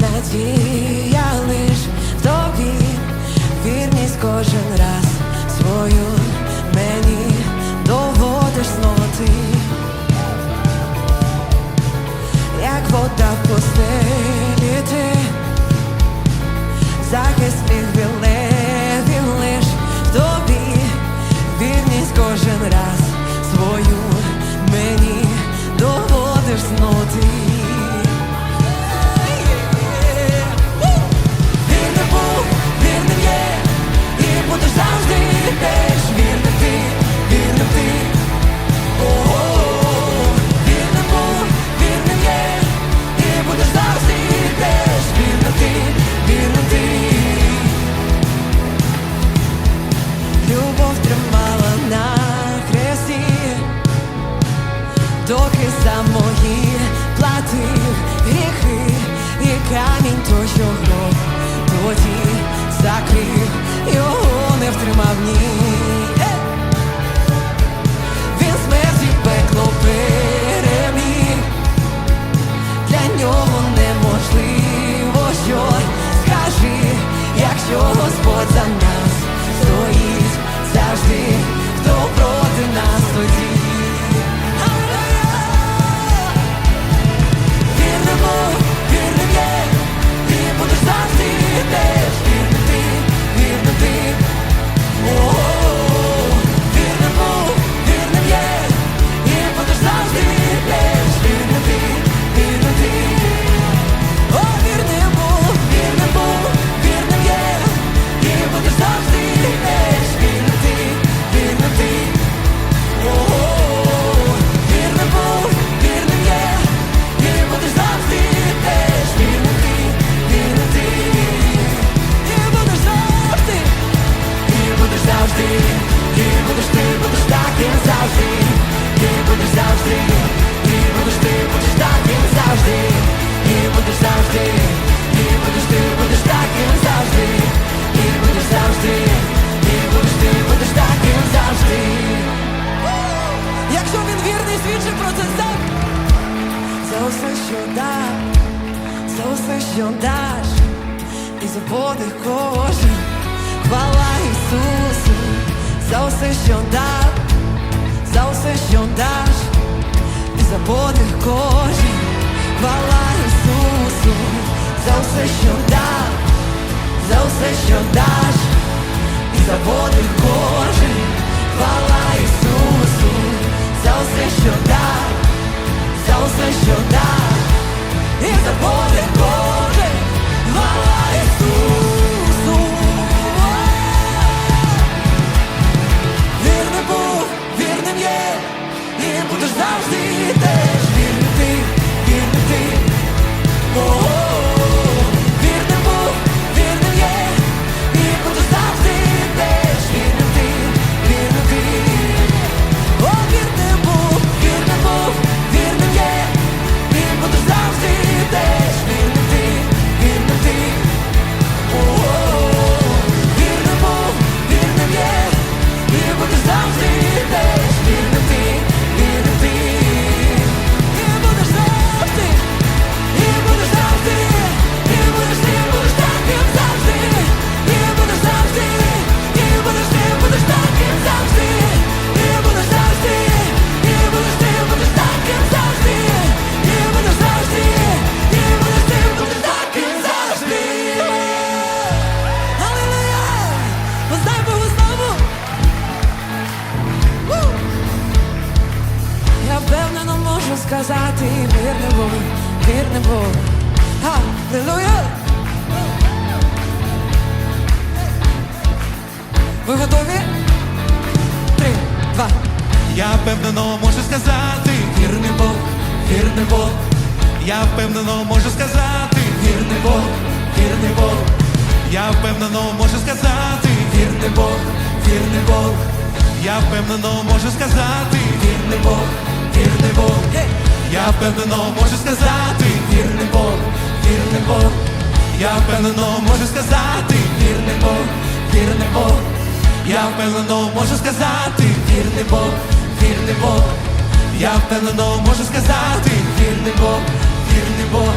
надія лиш в тобі, вірність кожен раз свою мені доводиш знову ти, як вода в пустелі ти, захист доки за мої платив гріхи і камінь той, що грох тоді закрив, його не втримав ні. За що дав, за усе, що даш. І за подих кожен. Хвала Ісусу. За усе, що дав, за усе, що даш. І за подих кожен. Хвала Ісусу. За усе, що дав, за усе, що даш можу сказати, вірний Бог, вірний Бог. Аллилуйя! Ви готові? Три, два. Я впевнено можу сказати, Вірний Бог, вірний Бог, я впевнено можу сказати, вірний Бог, вірний Бог, я впевнено можу сказати, вірний Бог, вірний Бог, я впевнено можу сказати, вірний Бог, я впевнено можу сказати, вірний Бог, вірний Бог, я впевнено можу сказати, вірний Бог, вірний Бог. я впевнено можу сказати, Вірний Бог, вірний Бог, я впевнено можу сказати, вірний Бог, вірний Бог,